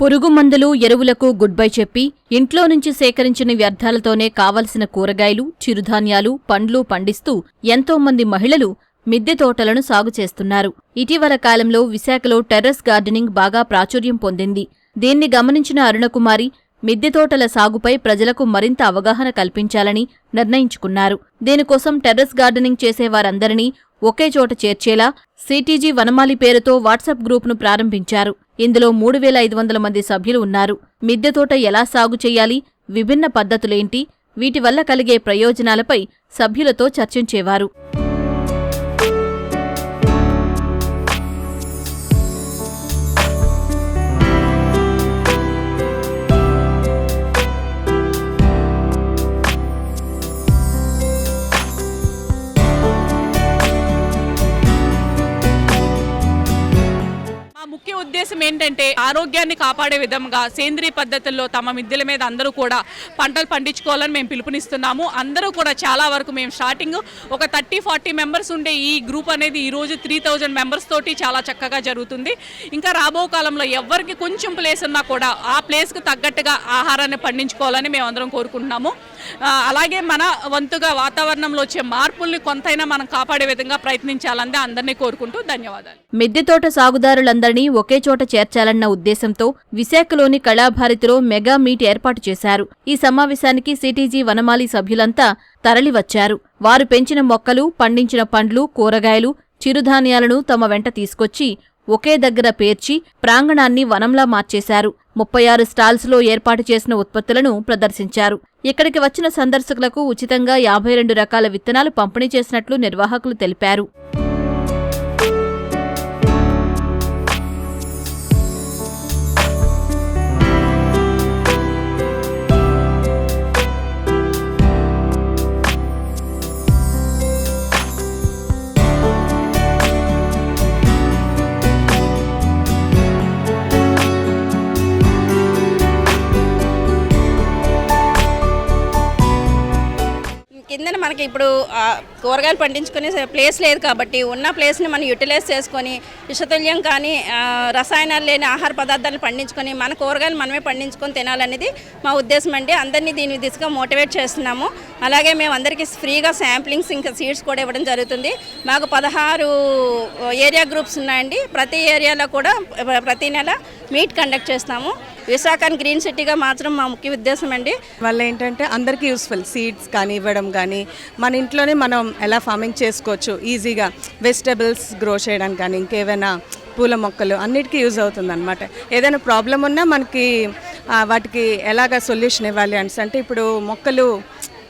పురుగు మందులు ఎరువులకు గుడ్ బై చెప్పి ఇంట్లో నుంచి సేకరించిన వ్యర్థాలతోనే కావలసిన కూరగాయలు చిరుధాన్యాలు పండ్లు పండిస్తూ ఎంతో మంది మహిళలు మిద్దె తోటలను సాగు చేస్తున్నారు. ఇటీవల కాలంలో విశాఖలో టెర్రస్ గార్డెనింగ్ బాగా ప్రాచుర్యం పొందింది. దీన్ని గమనించిన అరుణకుమారి మిద్దె తోటల సాగుపై ప్రజలకు మరింత అవగాహన కల్పించాలని నిర్ణయించుకున్నారు. దీనికోసం టెర్రస్ గార్డెనింగ్ చేసేవారందరినీ ఒకే చోట చేర్చేలా సిటీజీ వనమాలి పేరుతో వాట్సాప్ గ్రూప్ను ప్రారంభించారు. ఇందులో మూడు వేల ఐదు వందల మంది సభ్యులు ఉన్నారు. మిద్దె తోట ఎలా సాగు చేయాలి? విభిన్న పద్ధతులేంటి? వీటి వల్ల కలిగే ప్రయోజనాలపై సభ్యులతో చర్చించేవారు. ముఖ్య ఉద్దేశం ఏంటంటే ఆరోగ్యాన్ని కాపాడే విధంగా సేంద్రియ పద్ధతుల్లో తమ మిద్దెల మీద అందరూ కూడా పంటలు పండించుకోవాలని మేము పిలుపునిస్తున్నాము. అందరూ కూడా చాలా వరకు మేము స్టార్టింగ్ ఒక థర్టీ ఫార్టీ మెంబర్స్ ఉండే ఈ గ్రూప్ అనేది ఈరోజు త్రీ థౌజండ్ మెంబర్స్ తోటి చాలా చక్కగా జరుగుతుంది. ఇంకా రాబో కాలంలో ఎవరికి కొంచెం ప్లేస్ ఉన్నా కూడా ఆ ప్లేస్కి తగ్గట్టుగా ఆహారాన్ని పండించుకోవాలని మేము అందరం కోరుకుంటున్నాము. అలాగే మన వంతుగా వాతావరణంలో వచ్చే మార్పుల్ని కొంతైనా మనం కాపాడే విధంగా ప్రయత్నించాలని అందరినీ కోరుకుంటూ ధన్యవాదాలు. మిద్దె తోట సాగుదారులందరినీ ఒకే చోట చేర్చాలన్న ఉద్దేశంతో విశాఖలోని కళాభారతిలో మెగా మీట్ ఏర్పాటు చేశారు. ఈ సమావేశానికి సిటీజీ వనమాలి సభ్యులంతా తరలివచ్చారు. వారు పెంచిన మొక్కలు పండించిన పండ్లు కూరగాయలు చిరుధాన్యాలను తమ వెంట తీసుకొచ్చి ఒకే దగ్గర పేర్చి ప్రాంగణాన్ని వనంలా మార్చేశారు. ముప్పై ఆరు స్టాల్స్లో ఏర్పాటు చేసిన ఉత్పత్తులను ప్రదర్శించారు. ఇక్కడికి వచ్చిన సందర్శకులకు ఉచితంగా యాభై రెండు రకాల విత్తనాలు పంపిణీ చేసినట్లు నిర్వాహకులు తెలిపారు. మనకి ఇప్పుడు కూరగాయలు పండించుకునే ప్లేస్ లేదు కాబట్టి ఉన్న ప్లేస్ని మనం యూటిలైజ్ చేసుకొని విషతుల్యం కానీ రసాయనాలు లేని ఆహార పదార్థాలు పండించుకొని మన కూరగాయలు మనమే పండించుకొని తినాలనేది మా ఉద్దేశం అండి. అందరినీ దీని దిశగా మోటివేట్ చేస్తున్నాము. అలాగే మేము అందరికీ ఫ్రీగా శాంప్లింగ్స్ ఇంకా సీడ్స్ కూడా ఇవ్వడం జరుగుతుంది. మాకు పదహారు ఏరియా గ్రూప్స్ ఉన్నాయండి. ప్రతి ఏరియాలో కూడా ప్రతి నెల మీట్ కండక్ట్ చేస్తాము. విశాఖని గ్రీన్ సిటీగా మాత్రం మా ముఖ్య ఉద్దేశం అండి. వల్ల ఏంటంటే అందరికీ యూస్ఫుల్ సీడ్స్ కానీ ఇవ్వడం కానీ మన ఇంట్లోనే మనం ఎలా ఫార్మింగ్ చేసుకోవచ్చు ఈజీగా వెజిటబుల్స్ గ్రో చేయడానికి కానీ ఇంకేమైనా పూల మొక్కలు అన్నిటికీ యూజ్ అవుతుంది అనమాట ఏదైనా ప్రాబ్లం ఉన్నా మనకి వాటికి ఎలాగ సొల్యూషన్ ఇవ్వాలి అని అంటే ఇప్పుడు మొక్కలు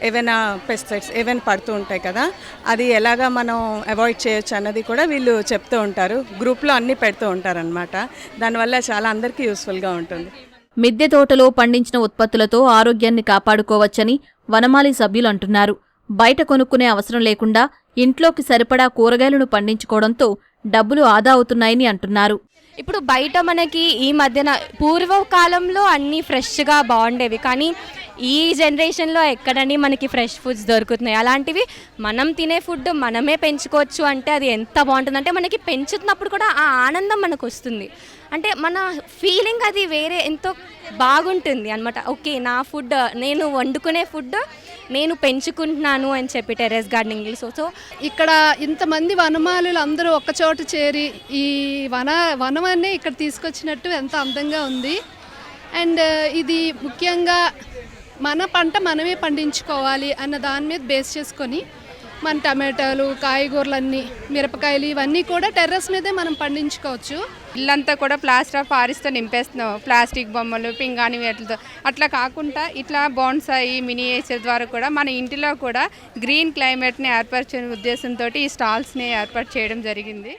ఏవైనా పెస్టిసైడ్స్ ఏవైనా పడుతూ ఉంటాయి కదా అది ఎలాగా మనం అవాయిడ్ చేయొచ్చు అన్నది కూడా వీళ్ళు చెప్తూ ఉంటారు. గ్రూప్లో అన్నీ పెడుతూ ఉంటారనమాట దానివల్ల చాలా అందరికీ యూస్ఫుల్గా ఉంటుంది. మిద్దె తోటలో పండించిన ఉత్పత్తులతో ఆరోగ్యాన్ని కాపాడుకోవచ్చని వనమాలి సభ్యులు అంటున్నారు. బయట కొనుక్కునే అవసరం లేకుండా ఇంట్లోకి సరిపడా కూరగాయలను పండించుకోవడంతో డబ్బులు ఆదా అవుతున్నాయని అంటున్నారు. ఇప్పుడు బయట మనకి ఈ మధ్యన పూర్వకాలంలో అన్నీ ఫ్రెష్గా బాగుండేవి. కానీ ఈ జనరేషన్లో ఎక్కడండి మనకి ఫ్రెష్ ఫుడ్స్ దొరుకుతున్నాయి. అలాంటివి మనం తినే ఫుడ్ మనమే పెంచుకోవచ్చు అంటే అది ఎంత బాగుంటుందంటే మనకి పెంచుతున్నప్పుడు కూడా ఆ ఆనందం మనకు వస్తుంది. అంటే మన ఫీలింగ్ అది వేరే ఎంతో బాగుంటుంది అనమాట ఓకే నా ఫుడ్ నేను వండుకునే ఫుడ్ నేను పెంచుకుంటున్నాను అని చెప్పి టెరెస్ గార్డెనింగ్ సో సో ఇక్కడ ఇంతమంది వనమాలులు అందరూ ఒక్కచోట చేరి ఈ వన వనమాన్ని ఇక్కడ తీసుకొచ్చినట్టు ఎంత అందంగా ఉంది. అండ్ uh, ఇది ముఖ్యంగా మన పంట మనమే పండించుకోవాలి అన్న దాని మీద బేస్ చేసుకొని మన టమాటాలు కాయగూరలన్నీ మిరపకాయలు ఇవన్నీ కూడా టెర్రస్ మీదే మనం పండించుకోవచ్చు. ఇల్లంతా కూడా ప్లాస్టర్ ఆఫ్ ఫారెస్ట్తో నింపేస్తున్నాం. ప్లాస్టిక్ బొమ్మలు పింగాణి వేటలతో. అట్లా కాకుండా ఇట్లా బోన్సాయి ఏసీ ద్వారా కూడా మన ఇంటిలో కూడా గ్రీన్ క్లైమేట్ని ఏర్పరిచే ఉద్దేశంతో ఈ స్టాల్స్ని ఏర్పాటు చేయడం జరిగింది.